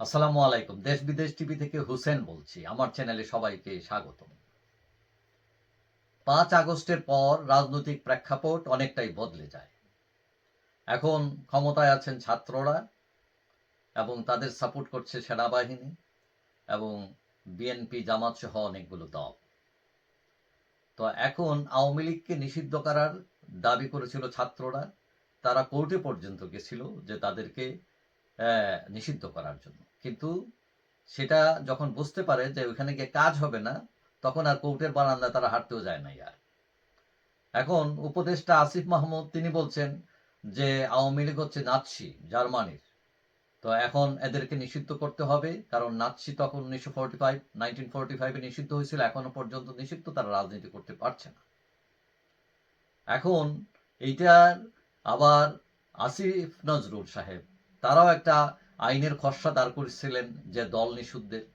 আসসালামু আলাইকুম। দেশ বিদেশ টিভি থেকে হুসেন বলছি। আমার চ্যানেলে সবাইকে স্বাগতম। পাঁচ আগস্টের পর রাজনৈতিক প্রেক্ষাপট অনেকটাই বদলে যায়। এখন ক্ষমতায় আছেন ছাত্ররা এবং তাদের সাপোর্ট করছে সেনাবাহিনী এবং বিএনপি জামাত সহ অনেকগুলো দল। তো এখন আওয়ামী লীগকে নিষিদ্ধ করার দাবি করেছিল ছাত্ররা, তারা কোর্টে পর্যন্ত গেছিল যে তাদেরকে নিষিদ্ধ করার জন্য। কিন্তু সেটা যখন বুঝতে পারে যে ওইখানে গিয়ে কাজ হবে না, তখন আর কোর্টের বারান্দায় তারা হাঁটতেও যায় না আর। এখন উপদেষ্টা আসিফ মাহমুদ, তিনি বলছেন যে আওয়ামী লীগ হচ্ছে নাৎসি, জার্মানির। তো এখন এদেরকে নিষিদ্ধ করতে হবে, কারণ নাৎসি তখন উনিশশো ফোরটি ফাইভ নাইনটিন ফোরটি ফাইভে নিষিদ্ধ হয়েছিল, এখনও পর্যন্ত নিষিদ্ধ, তারা রাজনীতি করতে পারছে না। এখন এইটার আবার আসিফ নজরুল সাহেব, তারাও একটা আইনের খসড়া দাঁড় করেছিলেন যে দল নিষিদ্ধের।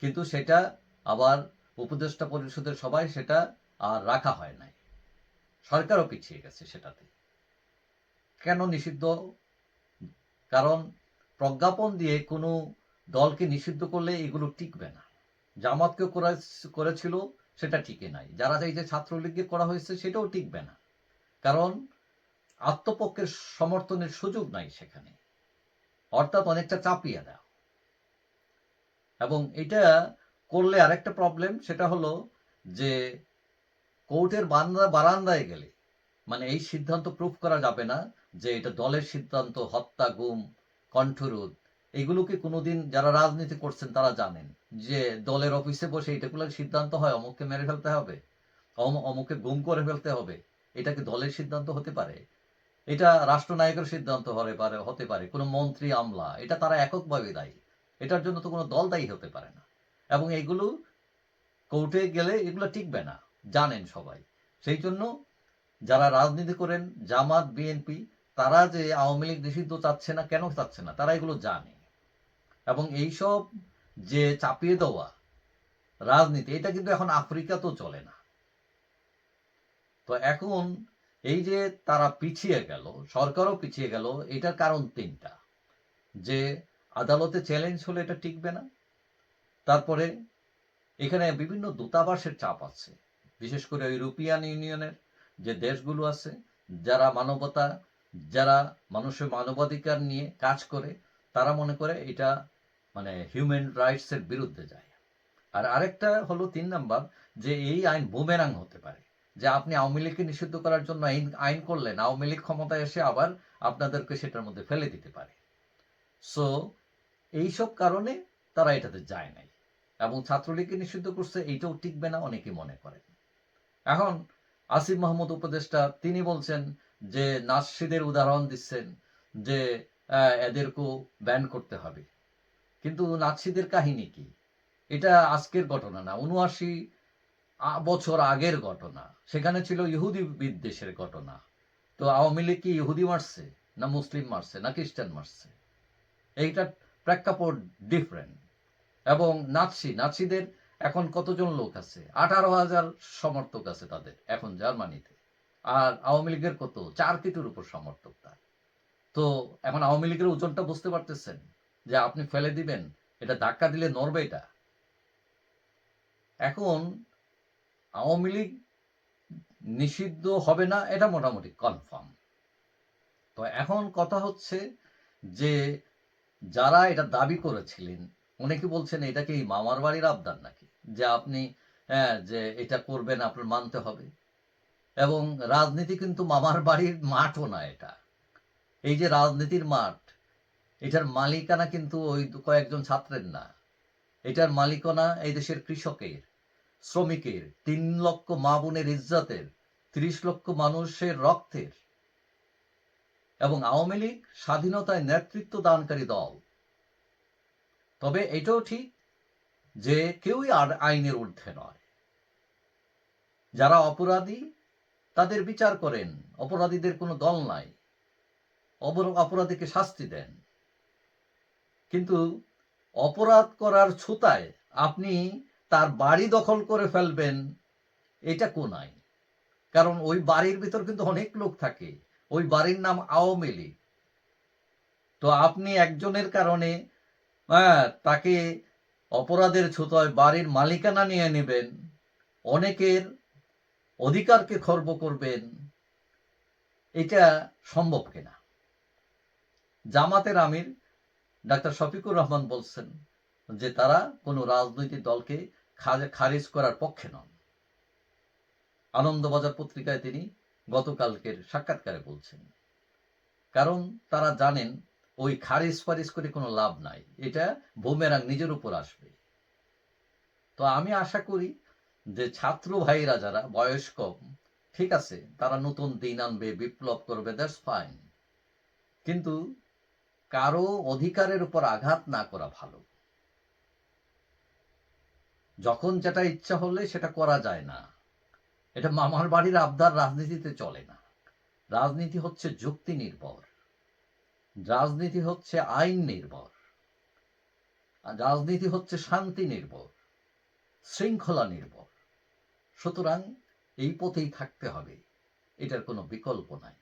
কিন্তু সেটা আবার উপদেষ্টা পরিষদের সবাই সেটা আর রাখা হয় নাই। সরকারও পিছিয়ে গেছে সেটাতে। কেন নিষিদ্ধ? কারণ প্রজ্ঞাপন দিয়ে কোনো দলকে নিষিদ্ধ করলে এগুলো টিকবে না। জামাতকে করা- করেছিল, সেটা টিকে নাই। যারা এই যে ছাত্রলীগকে করা হয়েছে, সেটাও টিকবে না। কারণ আত্মপক্ষের সমর্থনের সুযোগ নাই সেখানে। অর্থাৎ অনেকটা চাপিয়ে দেওয়া এবং এটা করলে আরেকটা প্রবলেম সেটা হলো যে কোর্টের বান্দা বারান্দায় গেলে মানে এই সিদ্ধান্ত প্রুফ করা যাবে না যে এটা দলের সিদ্ধান্ত, হত্যা, গুম, কণ্ঠরোধ, এগুলোকে কোনোদিন যারা রাজনীতি করছেন তারা জানেন যে দলের অফিসে বসে এটাগুলোর সিদ্ধান্ত হয়, অমুককে মেরে ফেলতে হবে, অম- অমুককে গুম করে ফেলতে হবে, এটা কি দলের সিদ্ধান্ত হতে পারে? এটা রাষ্ট্রনায়কের সিদ্ধান্ত হতে পারে হতে পারে, কোনো মন্ত্রী, আমলা, এটা তারা এককভাবে দায়ী। এটার জন্য তো কোনো দল দায়ী হতে পারে না। এবং এগুলো কোর্টে গেলে এগুলো টিকবে না, জানেন সবাই। সেই জন্য যারা রাজনীতি করেন, জামাত, বিএনপি, তারা যে আওয়ামী লীগ নিষিদ্ধ চাচ্ছে না, কেন চাচ্ছে না, তারা এগুলো জানে। এবং এইসব যে চাপিয়ে দেওয়া রাজনীতি, এটা কিন্তু এখন আফ্রিকাতেও চলে না। তো এখন এই যে তারা পিছিয়ে গেল, সরকারও পিছিয়ে গেল, এটার কারণ তিনটা। যে আদালতে চ্যালেঞ্জ হলে এটা টিকবে না, তারপরে এখানে বিভিন্ন দূতাবাসের চাপ আছে, বিশেষ করে ইউরোপিয়ান ইউনিয়নের যে দেশগুলো আছে, যারা মানবতা, যারা মানুষের মানবাধিকার নিয়ে কাজ করে, তারা মনে করে এটা মানে হিউম্যান রাইটসের বিরুদ্ধে যায়। আর আরেকটা হলো তিন নাম্বার, যে এই আইন বুমেরাং হতে পারে। যে আপনি আওয়ামী লীগকে নিষিদ্ধ করার জন্য আইন করলেন, আওয়ামী লীগ ক্ষমতায় এসে আবার আপনাদেরকে সেটার মধ্যে ফেলে দিতে পারে। সো এইসব কারণে তারা এটাতে যায় নাই। এবং ছাত্রলীগকে নিষিদ্ধ করছে, এইটাও টিকবে না, অনেকে মনে করেন। এখন আসিফ মাহমুদ উপদেষ্টা, তিনি বলছেন যে নাসিদের উদাহরণ দিচ্ছেন যে এদেরকেও ব্যান করতে হবে। কিন্তু নাৎসিদের কাহিনী কি? এটা আজকের ঘটনা না, উনআশি বছর আগের ঘটনা। সেখানে ছিল ইহুদি বিদ্বেষের ঘটনা। তো আওয়ামী লীগ কি ইহুদি মারছে না মুসলিম মারছে না খ্রিস্টান মারছে? এইটা প্রেক্ষাপট ডিফারেন্ট এবং নাৎসি, নাৎসিদের এখন কতজন লোক আছে? আঠারো হাজার সমর্থক আছে তাদের, এখন জার্মানিতে। আর আওয়ামী লীগের কত? চার কোটির উপর সমর্থক তার। তো এখন আওয়ামী লীগের ওজনটা বুঝতে পারতেছেন যে আপনি ফেলে দিবেন, এটা ধাক্কা দিলে নড়বে এটা। এখন আওয়ামী লীগ নিষিদ্ধ হবে না, এটা মোটামুটি কনফার্ম তো এখন কথা হচ্ছে যে যারা এটা দাবি করেছিলেন অনেকে বলছেন এটা কি মামার বাড়ির আবদার নাকি? যে আপনি হ্যাঁ যে এটা করবেন, আপনার মানতে হবে। এবং রাজনীতি কিন্তু মামার বাড়ির মাঠও না এটা। এই যে রাজনীতির মাঠ, এটার মালিকানা কিন্তু ওই কয়েকজন ছাত্রের না। এটার মালিকানা এই দেশের কৃষকের। শ্রমিকের তিন লক্ষ মা বোনের ইজ্জতের ত্রিশ লক্ষ মানুষের রক্তের এবং আওয়ামী লীগ স্বাধীনতায় নেতৃত্ব দানকারী দল। তবে এটাও ঠিক যে কেউই আর আইনের ঊর্ধ্বে নয়। যারা অপরাধী, তাদের বিচার করেন। অপরাধীদের কোনো দল নাই। অপরাধীকে শাস্তি দেন। কিন্তু অপরাধ করার ছুতায় আপনি তার বাড়ি দখল করে ফেলবেন, এটা কোন আইন কারণ ওই বাড়ির ভিতর কিন্তু অনেক লোক থাকে। ওই বাড়ির নাম আওয়ামী লীগ। তো আপনি একজনের কারণে হ্যাঁ তাকে অপরাধের ছুতোয় বাড়ির মালিকানা নিয়ে নেবেন, অনেকের অধিকারকে খর্ব করবেন, এটা সম্ভব কিনা? জামাতের আমির ডাক্তার শফিকুর রহমান বলছেন যে তারা কোনো রাজনৈতিক দলকে খারিজ করার পক্ষে নন। আনন্দবাজার পত্রিকায় তিনি গতকালকের সাক্ষাৎকারে বলছেন, কারণ তারা জানেন ওই খারিজ ফারিজ করে কোনো লাভ নাই, এটা বুমেরাং নিজের উপর আসবে। তো আমি আশা করি যে ছাত্র ভাইরা যারা বয়স কম ঠিক আছে, তারা নতুন দিন আনবে, বিপ্লব করবে দ্যাটস ফাইন কিন্তু কারও অধিকারের উপর আঘাত না করা ভালো। যখন যেটা ইচ্ছা হলে সেটা করা যায় না। এটা মামার বাড়ির আবদার, রাজনীতিতে চলে না। রাজনীতি হচ্ছে যুক্তি নির্ভর। রাজনীতি হচ্ছে আইন নির্ভর। রাজনীতি হচ্ছে শান্তি নির্ভর। শৃঙ্খলা নির্ভর। সুতরাং এই পথেই থাকতে হবে। এটার কোনো বিকল্প নাই।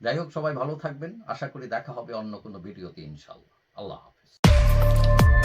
যাই হোক, সবাই ভালো থাকবেন। আশা করি দেখা হবে অন্য কোনো ভিডিওতে ইনশাল্লাহ আল্লাহ হাফিজ।